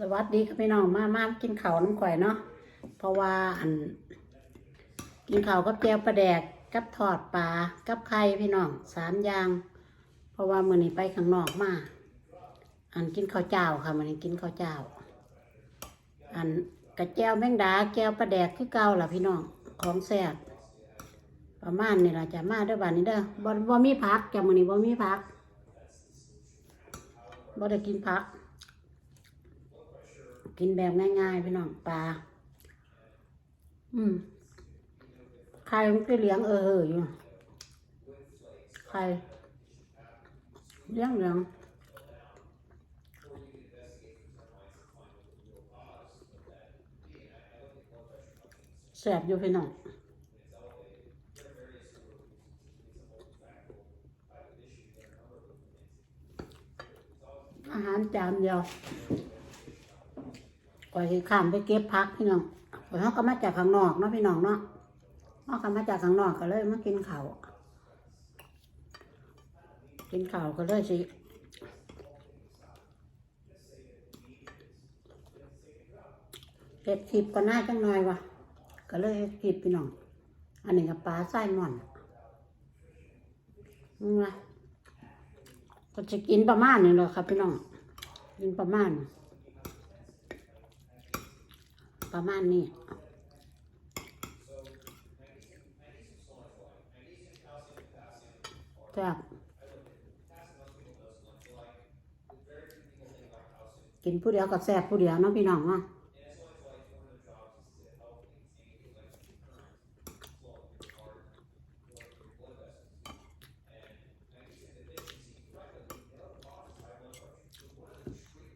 สวัสดีค่ะพี่น้องมามากินข้าวน้ำข่อยเนาะเพราะว่าอัน กินข้าวกับแจวปลาแดกกับทอดปลากับไข่พี่น้องสามอย่าง เพราะว่ามื้อนี้ไปข้างนอกมาอันกินข้าวเจ้าค่ะมื้อนี้กินข้าวเจ้า อันกระแจวแมงดาแจวปลาแดกคือเก่าล่ะพี่น้องของแซ่บประมาณนี้ล่ะจะมาเด้อบ้านนี้เด้อบ่บ่มีผักจ้ะมื้อนี้บ่มีผักบ่ได้กินผัก กินแบบง่ายๆพี่น้องปลา อืมไข่มันก็เลี้ยงเออเอออยู่ไข่เลี้ยงเลี้ยงแสบอยู่พี่น้องอาหารจานเดียว ก่อยข้ามไปเก็บพักพี่น้องก่อยเขาก็มาจากข้างนอกเนาะพี่น้องเนาะเขาก็มาจากข้างนอกก็เลยมากินข้าวกินข้าวก็เลยสิเก็บคลิปก็น่าจังหน่อยวะก็เลยเฮ็ดคลิปพี่น้อง อันนี้กับปลาไส้หม่อนนี่ไงก็จะกินประมาณนี้แหละครับพี่น้อง กินประมาณ ประมาณนี้ครับกินผู้เดียวกับแซ่บผู้เดียวเนาะพี่น้องเนาะ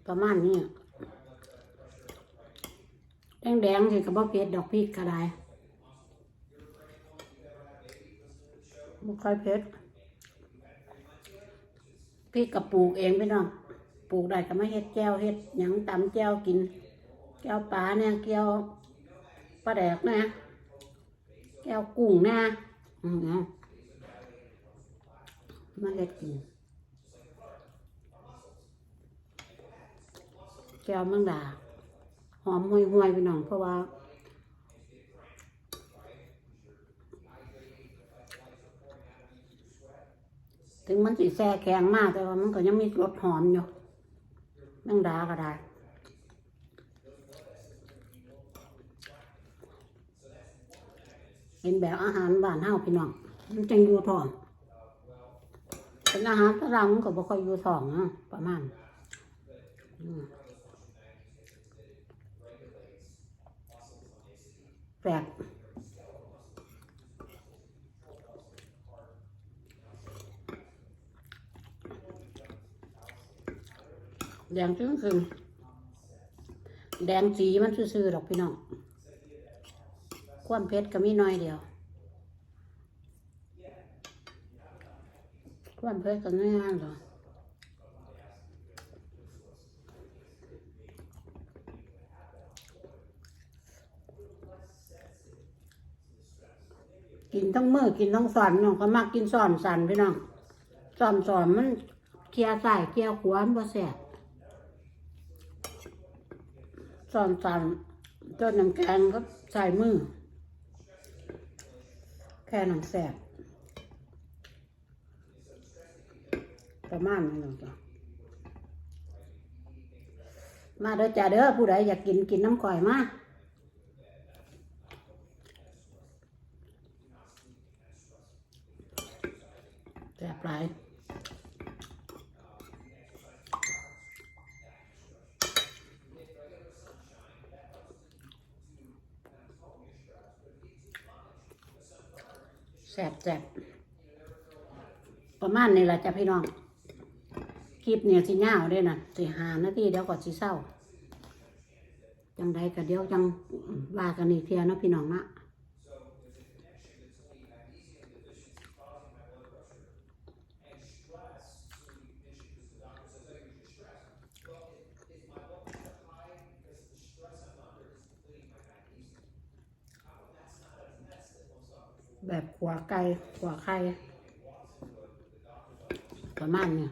ประมาณนี้ แดงแดงๆสิกับบ่เผ็ดดอกพริกก็ได้บ่ค่อยเผ็ดพริกกับปลูกเองพี่น้องปลูกได้ก็มาเฮ็ดแก้วเฮ็ดหยังตำแก้วกิน แก้วปลาเนี่ยแก้วปลาแดกนะแก้วกุ้งนะอืมามาเฮ็ดกินแก้วมังดา อมห่วยๆพี่น้องเพราะว่าถึงมันสีแซ่แข็งมากแต่ว่ามันก็ยังมีรสหอมอยู่แมงดาก็ได้เป็นแบบอาหารบ้านเฮาพี่น้องมันจังอยู่ท้องเป็นอาหารฝรั่งมันก็บ่ค่อยอยู่ท้องนะประมาณอืม แปลกแดงจึงคือแดงสีมันซื่อๆดอกพี่น้อง ความเผ็ดก็มีน้อยเดียว ความเผ็ดก็น้อยๆหรอ กินทั้งมือกินทั้งสอนน้องก็มักกินสอนสันพี่น้องสอนสอนมันเคลียร์ใส่เคลียร์ขวานบ่แสบสอนสันจนน้ำแกงก็ใส่มือ แค่น้ำแสบประมาณนี้น้องจ้ะมาเด้อจ้าเด้อผู้ใดอยากกินกินน้ำก่อยมา แซ่บหลายแซ่บแซ่บประมาณนี้แหละจ้ะพี่น้อง คลิปเนี่ยสิยาวเด้วยนะสิหานาทีเดี๋ยวก็สิเศร้าจังใดก็เดี๋ยวจังว่ากันอีกเทียนะพี่น้องนะ แบบขัวไก่ขัวไข่ประมาณเนี่ย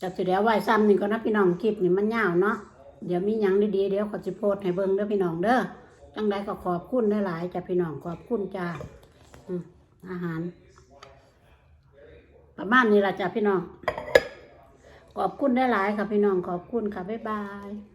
จากสิเดี๋ยวไหวซ้ำนี่ก็นะพี่น้องคลิปนี่มันยาวเนาะเดี๋ยวมีหยังดีๆเดี๋ยวขอสิโพสให้เบิ่งเด้อพี่น้องเด้อจังใดก็ขอบคุณหลายๆจ้ะพี่น้องขอบคุณจ้าอืมอาหาร ประมาณนี้ละจ้ะพี่น้อง ขอบคุณได้หลายค่ะพี่น้องขอบคุณค่ะ บ๊ายบาย